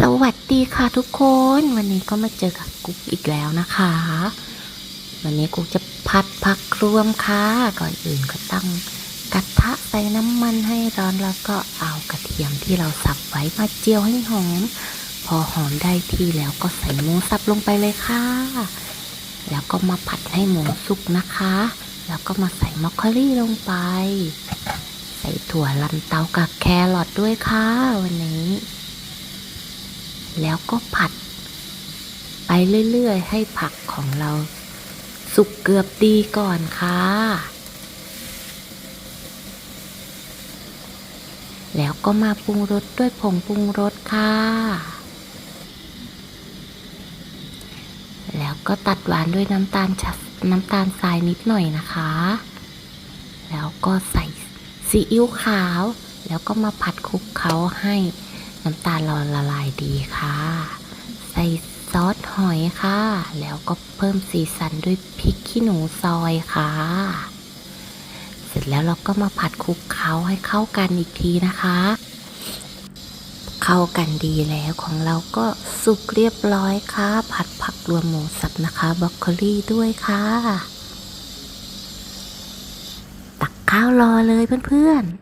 สวัสดีค่ะทุกคน วันนี้ก็มาเจอกับกุ๊กอีกแล้วนะคะ วันนี้กุ๊กจะผัดผักรวมค่ะ ก่อนอื่นก็ตั้งกระทะใส่น้ำมันให้ร้อนแล้วก็เอากระเทียมที่เราสับไว้มาเจียวให้หอม พอหอมได้ที่แล้วก็ใส่หมูสับลงไปเลยค่ะ แล้วก็มาผัดให้หมูสุกนะคะ แล้วก็มาใส่มอคคอรี่ลงไป ใส่ถั่วลันเตากับแครอทด้วยค่ะ วันนี้ แล้วก็ผัด ไปเรื่อยๆ ให้ผักของเรา สุกเกือบดีก่อนค่ะ แล้วก็มาปรุงรสด้วยผงปรุงรสค่ะ แล้วก็ตัดหวานด้วยน้ำตาลชน้ำตาลทรายนิดหน่อยนะคะ แล้วก็ใส่ซีอิ๊วขาว แล้วก็มาผัดคลุกเคล้าให้ น้ำตาลเราละลายดีค่ะ ใส่ซอสหอยค่ะ แล้วก็เพิ่มสีสันด้วยพริกขี้หนูซอยค่ะ เสร็จแล้วเราก็มาผัดคลุกเคล้าให้เข้ากันอีกทีนะคะ เข้ากันดีแล้วของเราก็สุกเรียบร้อยค่ะ ผัดผักรวมหมูสับนะคะบรอกโคลีด้วยค่ะ ตักข้าวรอเลยเพื่อนๆ